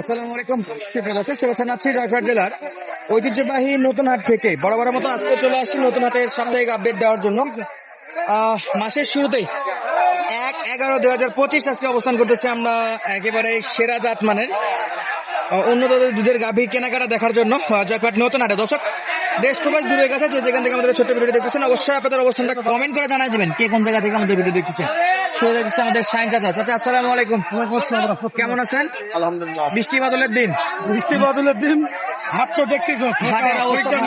আসসালামু আলাইকুম দর্শক, শুভেচ্ছা জেলার ঐতিহ্যবাহী নতুন হাট থেকে। বড় বড় মতো আজকে চলে আসি নতুন হাটের সাপ্তাহিক আপডেট দেওয়ার জন্য। মাসের শুরুতেই এক এগারো দুই হাজার পঁচিশ আজকে অবস্থান করতেছি আমরা একেবারে সেরা জাত মানের উন্নত দুধের গাভী কেনাকাটা দেখার জন্য জয়পাট জয়পুরহাট নতুন হাটে। দর্শক দেশ প্রবাস দূরের কাছে যে যেখান থেকে আমাদের ছোট্ট ভিডিও দেখতেছেন অবশ্যই আপনাদের অবস্থানটা কমেন্ট করে জানাই দিবেন কে কোন জায়গা থেকে আমাদের ভিডিও দেখতেছেন। শুরু দেখতেছে আমাদের সাইন চাচা। চাচা আসসালামু আলাইকুম। কেমন আছেন? আলহামদুলিল্লাহ। বৃষ্টি বাদলের দিন। বৃষ্টি বাদলের দিন? হাট তো দেখতেছো হাটের অবস্থা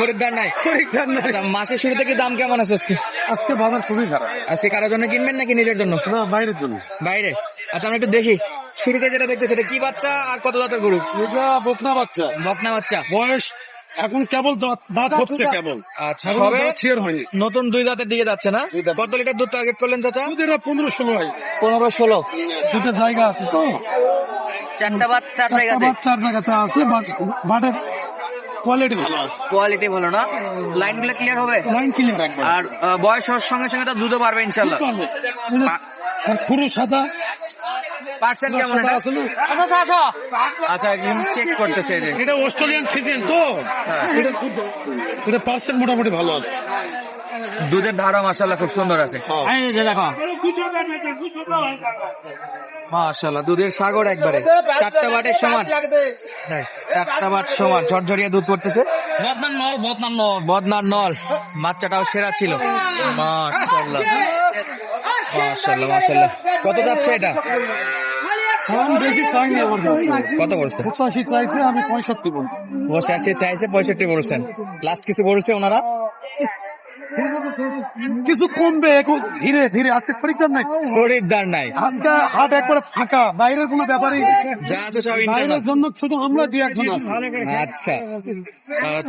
পরীক্ষা ফাঁকা, নেই। খরিদ্দার নাই। আচ্ছা, মাসের শুরু থেকে দাম কেমন আছে আজকে? আজকে বাজার খুবই খারাপ। আজকে কারোর জন্য কিনবেন নাকি নিজের জন্য? না বাইরের জন্য। বাইরে? আচ্ছা আমরা একটু দেখি। শুরুতে যেটা দেখতে সেটা কি বাচ্চা আর কত দাঁতের গরু? বকনা বাচ্চা। বকনা বাচ্চা। বয়স এখন কেবল দাঁত দাঁত হচ্ছে কেবল। আচ্ছা সবে ছিঁড় হয়নি। নতুন দুই দাঁতের দিকে যাচ্ছে না। কত লিটার দুধ টার্গেট করলেন চাচা? দুধের পনেরো ষোলো হয়। পনেরো ষোলো। দুটো জায়গা আছে তো? চারটা বাদ চার জায়গাতে। চার জায়গাতে আছে বাট বাটের কোয়ালিটি ভালো আছে। কোয়ালিটি ভালো না? লাইনগুলো ক্লিয়ার হবে? লাইন ক্লিয়ার আর বয়স হওয়ার সঙ্গে সঙ্গে তো দুধও পারবে ইনশাল্লাহ পুরো সাদা। পার্সেন্ট কেমন সাদা এটা? আছে না? আচ্ছা একদম চেক করতেছে যে। এটা অস্ট্রেলিয়ান ফিজিয়ান তো? হ্যাঁ। এটা এটা পার্সেন্ট মোটামুটি ভালো আছে। দুধের ধারা মাসাল্লাহ খুব সুন্দর আছে। দেখো। মাশাল্লাহ দুধের সাগর একবারে। চারটা বাটের সমান। হ্যাঁ, চারটা বাট সমান। ঝরঝরিয়া দুধ পড়তেছে। বদনার নল বাচ্চাটাও সেরা ছিল। মাশাল্লাহ মাশাল্লাহ মাশাল্লাহ কত যাচ্ছে এটা? দাম বেশি চাইনি আমার কাছে কত বলছে? পঁচাশি চাইছে আমি পঁয়ষট্টি বলছি। চাইছে পঁয়ষট্টি বলছেন। লাস্ট কিছু বলছে ওনারা? কিছু কমবে ধীরে ধীরে আজকে খরিদ্দার নাই। খরিদ্দার নাই। আজকে হাট একবারে ফাঁকা বাইরের কোনো ব্যাপারই যা আছে সব বাইরের জন্য শুধু আমরা দুই একজন আচ্ছা।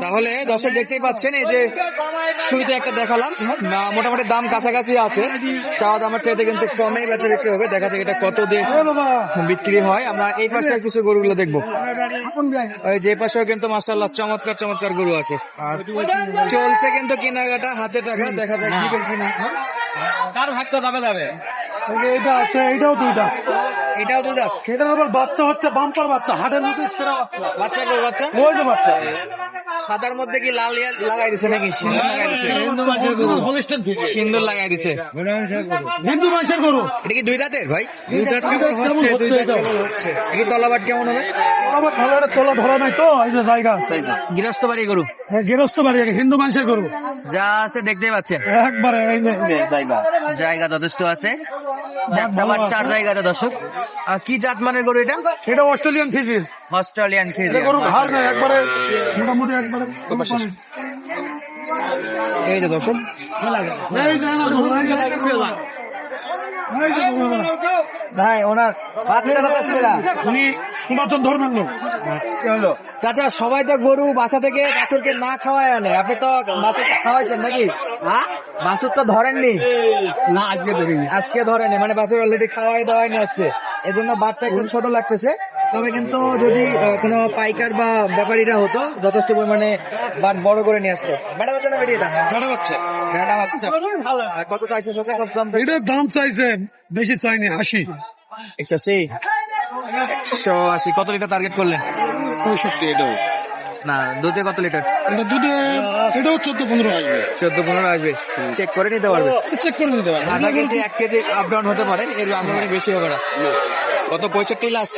তাহলে দর্শক দেখতেই পাচ্ছেন এই যে শুরুতে একটা দেখালাম। মোটামুটি দাম কাছাকাছি আছে। চাওয়া দামের চাইতে কিন্তু কমেই বেচা বিক্রি হবে। দেখা যাক এটা কত দিয়ে বিক্রি হয়। আমরা এই পাশে কিছু গরুগুলো দেখব। ওই যে পাশেও কিন্তু মাসাল্লাহ চমৎকার চমৎকার গরু আছে। চলছে কিন্তু কেনাকাটা হাতে টাকা দেখা যায় কি কিনা কার ভাগ্য যাবে যাবে? এটা আছে এটাও দুইটা। এটাও তো দেখ আবার বাচ্চা হচ্ছে বাম্পার বাচ্চা হাটের মধ্যে সেরা বাচ্চা। বাচ্চা গো বাচ্চা? ওই যে বাচ্চা। সাদার মধ্যে কি লাল লাগাই দিছে নাকি? সিন্দুর লাগাই দিছে। সিন্দুর লাগাই দিছে। হিন্দু মানুষের গরু। এটা কি দুই দাঁতের ভাই? কি তলাবাট কেমন হবে? আবার ভালো একটা তোলা ধরা নাই তো এই যে জায়গা আছে গৃহস্থ বাড়ি গরু। হ্যাঁ, গৃহস্থ বাড়ি হিন্দু মানুষের গরু। যা আছে দেখতে পাচ্ছেন। একবারে জায়গা। জায়গা যথেষ্ট আছে। চারটা জায়গাতে দর্শক। আর কি জাত মানের গরু এটা? এটা অস্ট্রেলিয়ান অস্ট্রেলিয়ান গরু ঘাড় নাই একবারে মোটামুটি একবারে এই যে দর্শক। না। ভাই ওনার উনি সনাতন ধর্মের লোক। কি হলো চাচা সবাই তো গরু বাসা থেকে বাছুরকে না খাওয়ায় আনে। আপনি তো বাছুর খাওয়াইছেন নাকি? বাছুর তো ধরেননি। না আজকে দেখিনি আজকে ধরেনি। মানে বাছুর অলরেডি খাওয়াই দাওয়াই নিয়ে আসছে। এজন্য বাটটা একটু ছোট লাগতেছে। তবে কিন্তু যদি কোনো পাইকার বা ব্যাপারীরা হতো যথেষ্ট পরিমাণে বাট বড় করে নিয়ে আসতো। বেটা বাচ্চা না এটা বেটা বাচ্চা বেটা বাচ্চা কত চাইছে চাচা কত দাম চাইছে এটার দাম চাইছে বেশি চাইনি আশি। একশো আশি। একশো আশি। কত লিটার টার্গেট করলেন? পঁয়ষট্টি এটাও। না দুধে কত লিটার? দুটো এটাও চোদ্দ পনেরো আসবে। চোদ্দ পনেরো আসবে। চেক করে নিতে পারবে। চেক করে নিতে পারবে। আধা কেজি এক কেজি আপ ডাউন হতে পারে এর আনুমানিক বেশি হবে না। কত পঁয়ষট্টি লাস্ট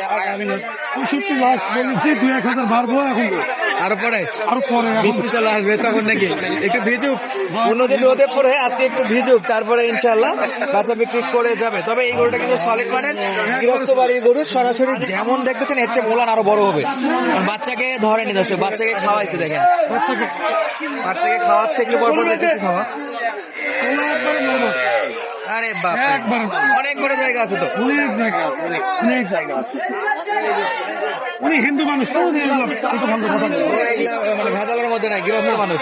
পঁয়ষট্টি লাস্ট বলেছি দুই এক হাজার বাড়বো এখন। আরও পরে? আরও পরে বৃষ্টি চলে আসবে তখন নাকি? একটু ভিজুক। অন্যদিন রোদে পরে আজকে একটু ভিজুক তারপরে ইনশাল্লাহ বাচ্চা বিক্রি করে যাবে। তবে এই গরুটা কিন্তু সলিড মানের গৃহস্থ বাড়ির গরু। সরাসরি যেমন দেখতেছেন এর চেয়ে মোলান আরও বড় হবে। বাচ্চাকে ধরেনি দর্শক বাচ্চাকে খাওয়াইছে দেখেন। বাচ্চাকে বাচ্চাকে খাওয়াচ্ছে একটু পর পর দেখতেছি খাওয়া। আরে বাপ অনেক বড় জায়গা আছে তো। অনেক জায়গা আছে অনেক জায়গা আছে। উনি হিন্দু মানুষ তো উনি। মানে ভেজালের মধ্যে নাই গৃহস্থ মানুষ।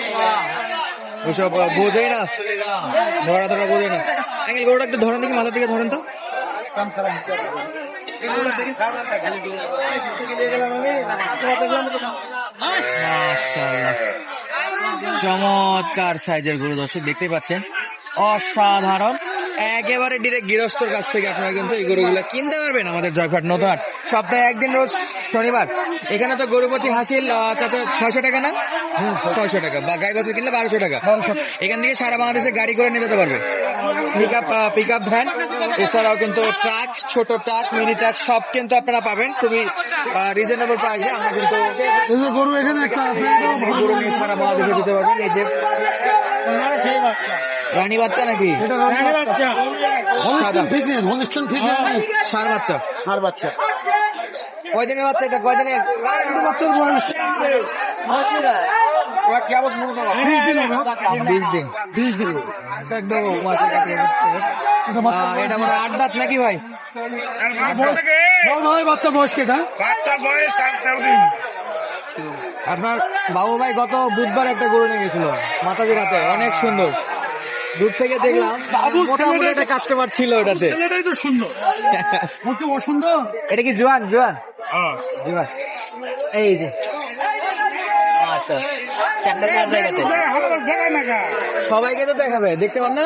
ওইসব আহ, বোঝেই না। ধরা ধরা বোঝে না। গরুটা একটু ধরেন দেখি মাথা থেকে ধরেন তো। চমৎকার সাইজের গরু দর্শক দেখতে পাচ্ছেন? অসাধারণ। একেবারে ডিরেক্ট গৃহস্থর কাছ থেকে আপনারা কিন্তু এই গরুগুলো কিনতে পারবেন আমাদের জয়ফাট নতুন সপ্তাহে একদিন রোজ শনিবার। এখানে তো গরুপতি হাসিল চাচা ছয়শো টাকা না? ছয়শো। টাকা। বা গাই বাছুর কিনলে বারোশো টাকা। এখান থেকে সারা বাংলাদেশে গাড়ি করে নিয়ে যেতে পারবে। Pick up pick up van এছাড়াও কিন্তু ট্রাক ছোট ট্রাক মিনি ট্রাক সব কিন্তু আপনারা পাবেন। খুবই রিজনেবল প্রাইসে আমরা কিন্তু গরু এখানে একটা আছে গরু নিয়ে সারা বাংলাদেশে যেতে পারবেন এই যে রানী বাচ্চা নাকি? এটা রানী বাচ্চা। ফিজিয়ান ষাঁড় বাচ্চা। সার বাচ্চা। কয়দিনের বাচ্চা এটা? কয়দিনের দিন। আচ্ছা, এটা মানে আট দাঁত নাকি ভাই? বল ভাই বাচ্চা বয়স আপনার বাবু ভাই গত বুধবার একটা গরু নিয়ে গেছিল মাতাজি রাতে অনেক সুন্দর। দূর থেকে দেখলাম বাবু, মোটামুটি একটা কাস্টমার ছিল ওটাতে ছেলেটাই তো সুন্দর। অসুন্দর? এটা কি জোয়ান? জোয়ান? এই যে। আচ্ছা চারটা চার জায়গাতে সবাইকে তো দেখাবে দেখতে পান না?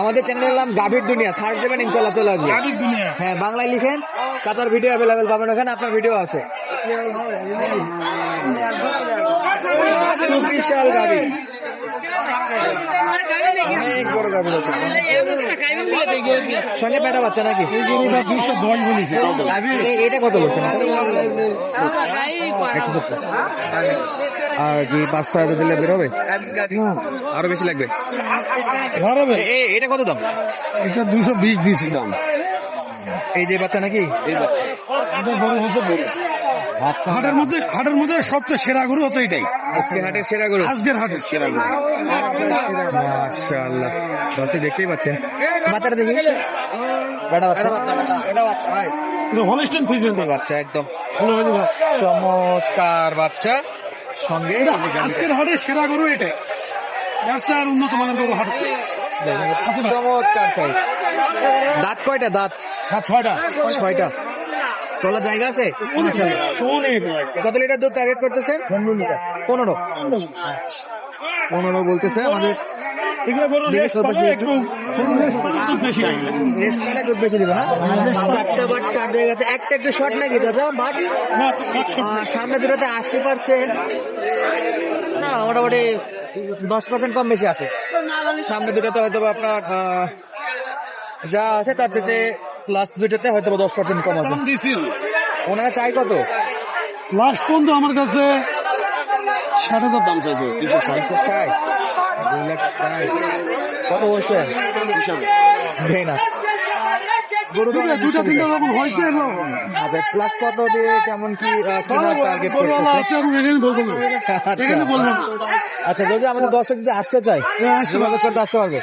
আমাদের চ্যানেলের নাম গাভীর দুনিয়া সার্চ দেবেন ইনশাল্লাহ চলে আসবে। দুনিয়া। হ্যাঁ বাংলায় লিখেন চাচার ভিডিও অ্যাভেলেবেল পাবেন ওখানে আপনার ভিডিও আছে। বিশাল গাভী। অনেক বড় গাভী আছে। সঙ্গে পেটা বাচ্চা নাকি? গরুটা দুইশো দশ বলেছে। এটা কত সত্তর। আর কি পাঁচ ছয় হাজার দিলে বেরোবে আরও বেশি লাগবে। ধরবে এ এটা কত দাম? এটা দুইশো বিশ দিয়েছি দাম। এই যে বাচ্চা নাকি? এই বাচ্চা। বড় হচ্ছে বড়। হাটের মধ্যে হাটের মধ্যে সবচেয়ে সেরা গরু হচ্ছে এটাই। আজকে হাটের সেরা গরু। আজকের হাটের সেরা গরু। মাশাআল্লাহ। দর্শক দেখতেই পাচ্ছেন। বাচ্চাটা দেখি। বেটা বাচ্চা। এটা এটা হলিস্টন ফিজিয়ান বাচ্চা একদম। হলো চমৎকার বাচ্চা। সঙ্গে আজকের হাটের সেরা গরু এটাই ব্যবসা আর উন্নত মানের গরু হাট। চমৎকার সাইজ দাঁত কয়টা? দাঁত? হ্যাঁ ছয়টা। ছয়টা। চলার জায়গা আছে? কত লিটার দুধ টার্গেট করতেছেন? পনেরো পনেরো। পনেরো বলতেছে আমাদের। একটু একটা একটু শর্ট নাকি দাদা? বাট সামনে দুটোতে আশি পার্সেন্ট না মোটামুটি দশ পার্সেন্ট কম বেশি আছে। সামনে দুটোতে হয়তো আপনার যা আছে তার চেয়ে লাস্ট দুটোতে হয়তো দশ পার্সেন্ট কম আছে। ওনারা চাই কত? লাস্ট পর্যন্ত আমার কাছে ষাট হাজার দাম চাইছে দুশো ষাট। চাই দুই লাখ ষাট। কত না। দুটা তিনটা যখন হয়েছে আচ্ছা প্লাস কত দিয়ে কেমন কি না। আচ্ছা। যদি আমাদের দর্শক যদি আসতে চাই যোগাযোগ করতে আসতে পারবে।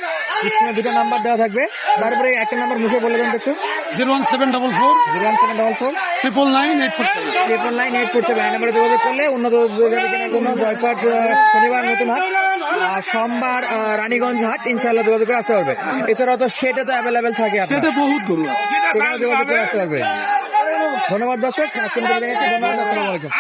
স্ক্রিনে দুটো নাম্বার দেওয়া থাকবে। তারপরে একটা নাম্বার মুখে বলে দেন একটু zero one seven double four. Zero one seven double four. Triple nine eight four triple nine eight four seven. এই নাম্বারে যোগাযোগ করলে উন্নত কেনার জন্য জয়পাট শনিবার নতুন হাট আর সোমবার রানীগঞ্জ হাট ইনশাল্লাহ যোগাযোগ করে আসতে পারবে। এছাড়াও তো সেটা তো অ্যাভেলেবেল থাকে এটা বহুত গরু যোগাযোগ করে আসতে পারবে। ধন্যবাদ দর্শক আজকে ধন্যবাদ আসসালামু আলাইকুম।